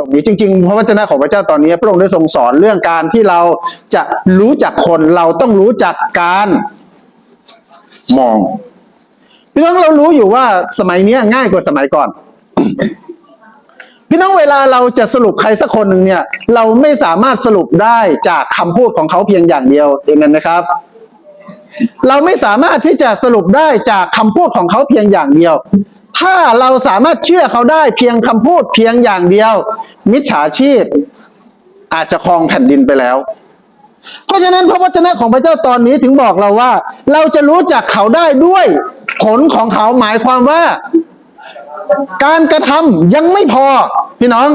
ตรงนี้จริงๆพระวจนะของพระเจ้าตอนนี้ พระองค์ได้ทรงสอนเรื่องการที่เราจะรู้จักคนเราต้องรู้จักการมองพี่น้องเรารู้อยู่ว่าสมัยนี้ง่ายกว่าสมัยก่อน พี่น้องเวลาเราจะสรุปใครสักคนหนึ่งเนี่ย เราไม่สามารถสรุปได้จากคำพูดของเขาเพียงอย่างเดียวเองนะครับ เราไม่สามารถที่จะสรุปได้จากคำพูดของเขาเพียงอย่างเดียว ถ้าเราสามารถเชื่อเขาได้เพียงคำพูดเพียงอย่างเดียว มิจฉาชีพ อาจจะครองแผ่นดินไปแล้ว เพราะฉะนั้นพระวจนะของพระเจ้าตอนนี้ถึงบอกเราว่า เราจะรู้จักเขาได้ด้วยผลของเขาหมายความว่า การกระทำยังไม่พอ พี่น้อง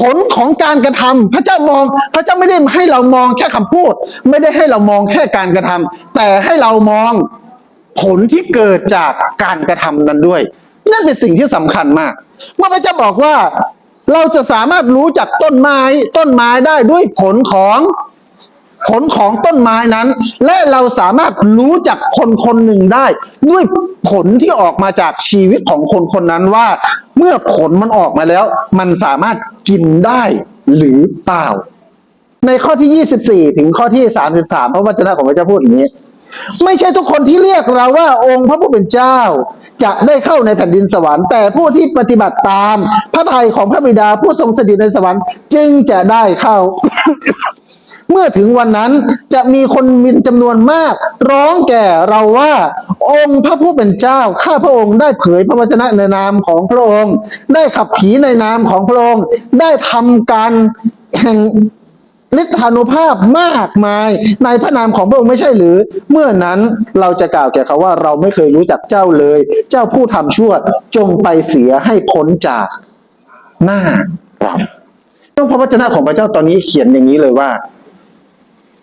ผลของการกระทำพระเจ้ามอง พระเจ้าไม่ได้ให้เรามองแค่คำพูด ไม่ได้ให้เรามองแค่การกระทำแต่ให้เรามอง ผลที่เกิดจากการกระทำนั้นด้วย นั่นเป็นสิ่งที่สำคัญมากเมื่อพระเจ้าบอกว่าเราจะสามารถรู้จักต้นไม้ต้นไม้ได้ด้วยผลของผลของต้นไม้นั้น และเราสามารถรู้จักคนคนหนึ่งได้ ด้วยผลที่ออกมาจากชีวิตของคนคนนั้นว่า เมื่อผลมันออกมาแล้ว มันสามารถกินได้หรือเปล่า ในข้อที่ 24 ถึงข้อที่ 33 พระวจนะของพระเจ้าพูดอย่างนี้ ไม่ใช่ทุกคนที่เรียกเราว่าองค์พระผู้เป็นเจ้า จะได้เข้าในแผ่นดินสวรรค์ แต่ผู้ที่ปฏิบัติตาม พระทัยของพระบิดาผู้ทรงสถิตในสวรรค์ จึงจะได้เข้า เมื่อถึงวันนั้นจะมีคนมีจำนวนมาก ร้องแก่เราว่า องค์พระผู้เป็นเจ้า ข้าพระองค์ได้เผยพระวจนะในนามของพระองค์ ได้ขับผีในนามของพระองค์ ได้ทำการแห่ง ฤทธานุภาพมากมาย ในพระนามของพระองค์ไม่ใช่หรือ เมื่อนั้นเราจะกล่าวแก่เขาว่าเราไม่เคยรู้จักเจ้าเลย เจ้าผู้ทำชั่วจงไปเสียให้พ้นจากหน้าเราต้องพระวจนะของพระเจ้าตอนนี้เขียนอย่างนี้เลยว่า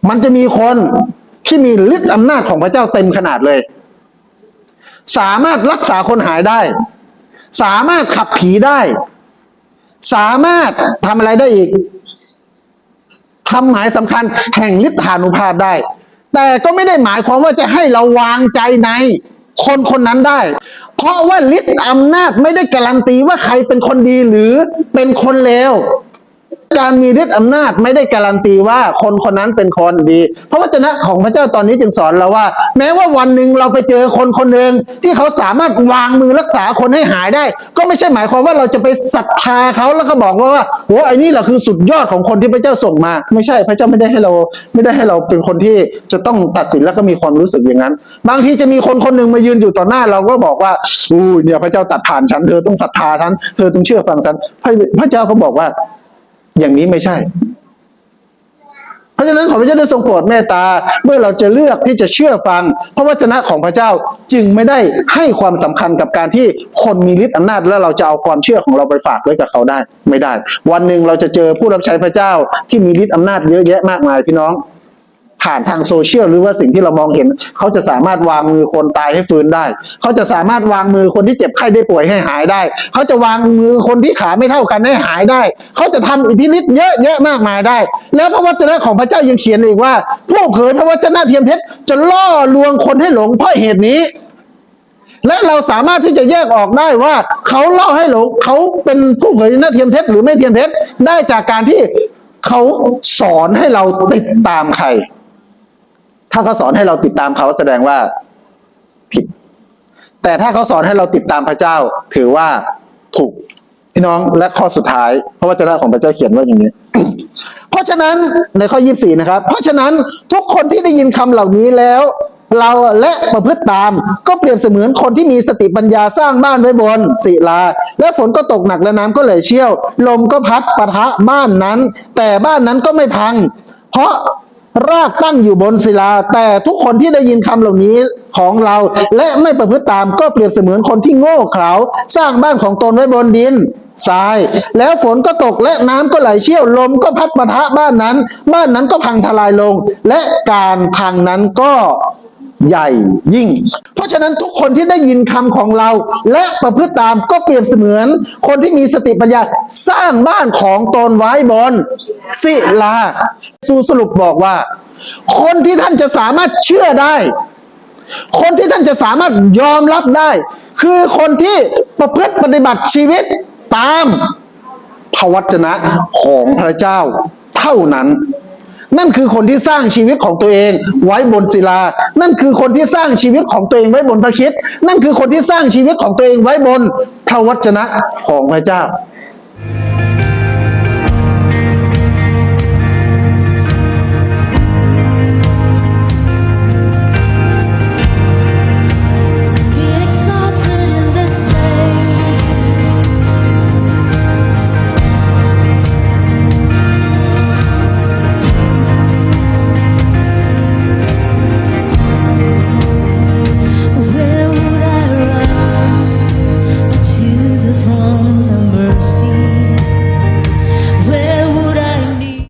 มันจะมีคนที่มีฤทธิ์อำนาจของพระเจ้าเต็มขนาดเลย สามารถรักษาคนหายได้ สามารถขับผีได้ สามารถทำอะไรได้อีก ทำหมายสำคัญแห่งฤทธานุภาพได้ แต่ก็ไม่ได้หมายความว่าจะให้เราวางใจในคนคนนั้นได้ เพราะว่าฤทธิ์อำนาจไม่ได้การันตีว่าใครเป็นคนดีหรือเป็นคนเลว การมีฤทธิ์อำนาจไม่ได้การันตีว่าคนคนนั้นเป็นคนดี เพราะวจนะของพระเจ้าตอนนี้จึงสอนเราว่า แม้ว่าวันหนึ่งเราไปเจอคนคนหนึ่งที่เขาสามารถวางมือรักษาคนให้หายได้ ก็ไม่ใช่หมายความว่าเราจะไปศรัทธาเขาแล้วก็บอกว่าโอ้ไอ้นี่แหละคือสุดยอดของคนที่พระเจ้าส่งมา ไม่ใช่พระเจ้าไม่ได้ให้เรา ไม่ได้ให้เราเป็นคนที่จะต้องตัดสินแล้วก็มีความรู้สึกอย่างนั้น บางทีจะมีคนคนหนึ่งมายืนอยู่ต่อหน้าเราก็บอกว่าอู้เนี่ยพระเจ้าตัดผ่านฉันเธอต้องศรัทธาฉันเธอต้องเชื่อฟังฉันพระพระเจ้าเขาบอกว่า อย่างนี้ไม่ใช่ เพราะฉะนั้นขอพระเจ้าได้ทรงโปรดเมตตา เมื่อเราจะเลือกที่จะเชื่อฟัง พระวจนะของพระเจ้าจึงไม่ได้ให้ความสำคัญกับการที่คนมีฤทธิ์อำนาจ แล้วเราจะเอาความเชื่อของเราไปฝากไว้กับเขาได้ ไม่ได้ วันหนึ่งเราจะเจอผู้รับใช้พระเจ้าที่มีฤทธิ์อำนาจเยอะแยะมากมายพี่น้อง ผ่านทางโซเชียลหรือว่าสิ่งที่เรามองเห็น เขาจะสามารถวางมือคนตายให้ฟื้นได้ เขาจะสามารถวางมือคนที่เจ็บไข้ได้ป่วยให้หายได้ เขาจะวางมือคนที่ขาไม่เท่ากันให้หายได้ เขาจะทำอิทธิฤทธิ์เยอะแยะมากมายได้ แล้วพระวจนะของพระเจ้ายังเขียนอีกว่า ผู้เผยพระวจนะเทียมเท็จจะล่อลวงคนให้หลงเพราะเหตุนี้และเราสามารถที่จะแยกออกได้ว่าเขาเล่าให้หลงเขาเป็นผู้เผยหน้าเทียมเท็จหรือไม่เทียมเท็จได้จากการที่เขาสอนให้เราติดตามใคร ถ้าเขาสอนให้เราติดตามเขาแสดงว่าผิด แต่ถ้าเขาสอนให้เราติดตามพระเจ้า ถือว่าถูกพี่น้องและข้อสุดท้าย พระวจนะของพระเจ้าเขียนว่าอย่างนี้ เพราะฉะนั้นในข้อ 24 นะครับ เพราะฉะนั้นทุกคนที่ได้ยินคำเหล่านี้แล้ว เราและประพฤติตาม ก็เปรียบเสมือนคนที่มีสติปัญญาสร้างบ้านไว้บนศิลา และฝนก็ตกหนักและน้ำก็ไหลเชี่ยว ลมก็พัดปะทะบ้านนั้น แต่บ้านนั้นก็ไม่พัง เพราะ รากตั้งอยู่บนศิลา แต่ทุกคนที่ได้ยินคำเหล่านี้ของเรา และไม่ประพฤติตามก็เปรียบเสมือนคนที่โง่เขลาสร้างบ้านของตนไว้บนดินทราย แล้วฝนก็ตกและน้ำก็ไหลเชี่ยวลมก็พัดปะทะบ้านนั้น บ้านนั้นก็พังทลายลง และการพังนั้นก็ ใหญ่ยิ่ง เพราะฉะนั้นทุกคนที่ได้ยินคำของเรา และประพฤติตามก็เปรียบเสมือน คนที่มีสติปัญญาสร้างบ้านของตนไว้บนศิลาสูสรุปบอกว่า คนที่ท่านจะสามารถเชื่อได้ คนที่ท่านจะสามารถยอมรับได้ คือคนที่ประพฤติปฏิบัติชีวิตตามพระวจนะของพระเจ้าเท่านั้น นั่นคือคนที่สร้างชีวิตของตัวเองไว้บนศิลา นั่นคือคนที่สร้างชีวิตของตัวเองไว้บนพระคิดนั่นคือคนที่สร้างชีวิตของตัวเองไว้บนพระวจนะของพระเจ้า